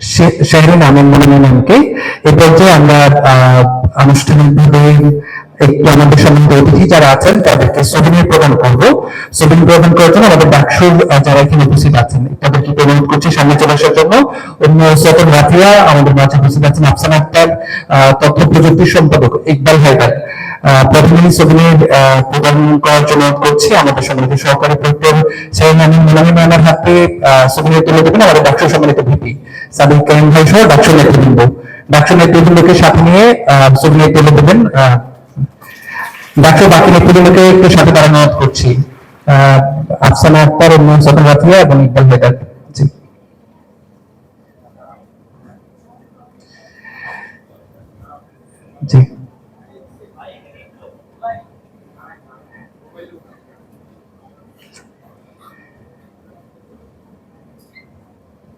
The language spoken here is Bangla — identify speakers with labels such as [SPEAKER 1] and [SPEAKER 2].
[SPEAKER 1] শাহরিন আমিন মনির ম্যামকে এই পর্যায়ে আমরা আনুষ্ঠানিকভাবে একটু আমাদের সম্মানিত অতিথি যারা আছেন, তাদেরকে সোভিনির প্রদান করব। সোভিনি প্রদান করার জন্য আমাদের ডাকসুর যারা এখানে উপস্থিত আছেন, তাদেরকে অনুরোধ করছি সামনে চলে আসার জন্য। অন্য সতন রাফিয়া, আমাদের মাঝে উপস্থিত আছেন আফসানা আক্তার তথ্য প্রযুক্তি সম্পাদক ইকবাল হায়দার। প্রথমেই সোভিনির প্রদান করার জন্য করছি, আমাদের সম্মানিত সহকারী প্রক্টর শাহরিন আমিন মনির ম্যামের হাতে সোভিনির তুলে দেবেন আমাদের ডাকসুর সম্মানিত ভিপি। সাদিক কারিম ভাই সহ ডাকসু নেতৃবৃন্দ। ডাকসু নেতৃবৃন্দকে সাথে নিয়ে সোভিনির তুলে দেবেন। ডাক্তার বাকি নেতৃবৃন্দকে একটু সাথে তারা অনুরোধ করছি। আফসানা আক্তার সদর রাফিয়া এবং ইকবাল হেদার জি।